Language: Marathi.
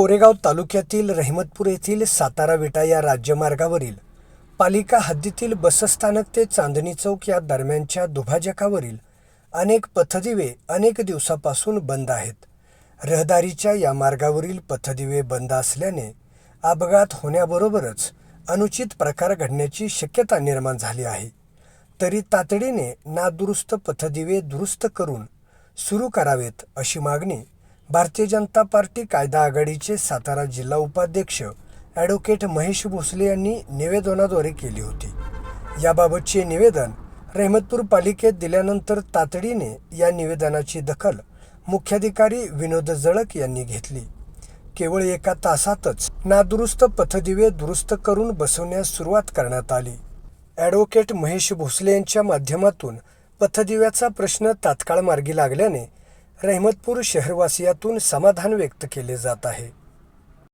कोरेगाव तालुक्यातील रहिमतपूर येथील सातारा विटा या राज्यमार्गावरील पालिका हद्दीतील बसस्थानक ते चांदणी चौक या दरम्यानच्या दुभाजकावरील अनेक पथदिवे अनेक दिवसापासून बंद आहेत. रहदारीच्या या मार्गावरील पथदिवे बंद असल्याने अपघात होण्याबरोबरच अनुचित प्रकार घडण्याची शक्यता निर्माण झाली आहे. तरी तातडीने नादुरुस्त पथदिवे दुरुस्त करून सुरू करावेत अशी मागणी भारतीय जनता पार्टी कायदा आघाडीचे सातारा जिल्हा उपाध्यक्ष ॲडव्होकेट महेश भोसले यांनी निवेदनाद्वारे केली होती. याबाबतचे निवेदन रहमतपूर पालिकेत दिल्यानंतर तातडीने या निवेदनाची दखल मुख्याधिकारी विनोद जळक यांनी घेतली. केवळ एका तासातच नादुरुस्त पथदिवे दुरुस्त करून बसवण्यास सुरुवात करण्यात आली. ॲडव्होकेट महेश भोसले यांच्या माध्यमातून पथदिव्याचा प्रश्न तात्काळ मार्गी लागल्याने रहमतपूर शहरवासियातून समाधान व्यक्त केले जात आहे.